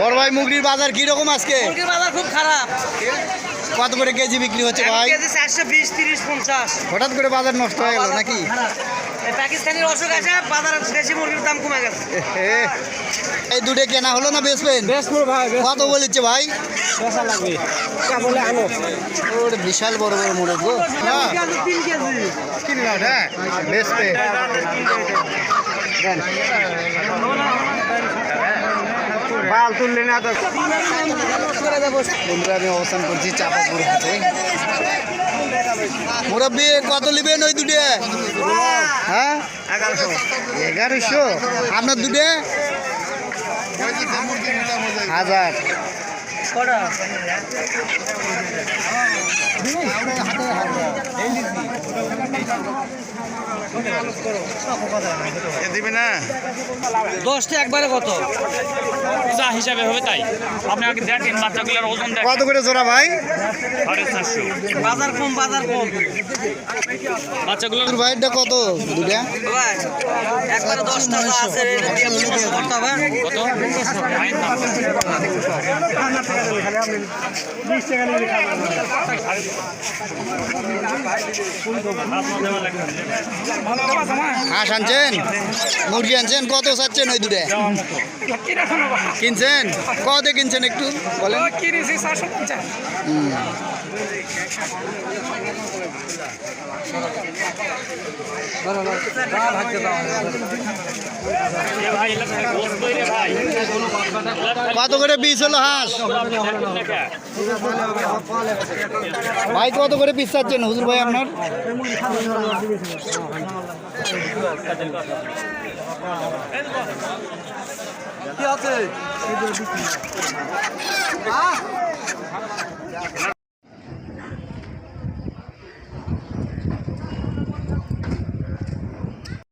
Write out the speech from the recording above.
বড় ভাই মুগরির বাজার কি রকম আজকে? মুরগির বাজার খুব খারাপ। কত করে কেজি বিক্রি হচ্ছে ভাই? কেজি চারশো বিশ তিরিশ পঞ্চাশ। হঠাৎ করে বাজার নষ্ট হয়ে গেল নাকি? এই পাকিস্তানি অসুখ আসে বাজার দেশি মুরগির দাম কমে গেছে। এই দুটো কেনা হলো না বেচবেন? কত বলেছে ভাই? ওরে বিশাল বড় বড় মোরগ গো। তিন কেজি কিনলাম হ্যাঁ। বেচবে দেন। বাল তুললে না তো বন্ধুরা আমি অবস্থান করছি চাপাপুর হাটে। মুরব্বী কত নেবেন ওই দুটো? হ্যাঁ? এগারোশো। আপনার দুটো? হাজার। কটা দিবি না? দশটা একবারে কত? যা হিসাবে হবে তাই। আপনি আগে দেখেন বাচ্চাগুলোর ওজন দেখেন। কত করে জোড়া ভাই? বাজার কম বাজার কম। বাচ্চাগুলোর ভাইটা কত? দুটা একবারে দশটা আছে কত? হাঁস আনছেন? মুরগি আনছেন? কত চাচ্ছেন ওই দুটো কিনছেন? কত কিনছেন একটু বলেন। কত করে পিস হলো হাঁস? ভাই কত করে পিস চাচ্ছেন? হুজুর ভাই আপনার?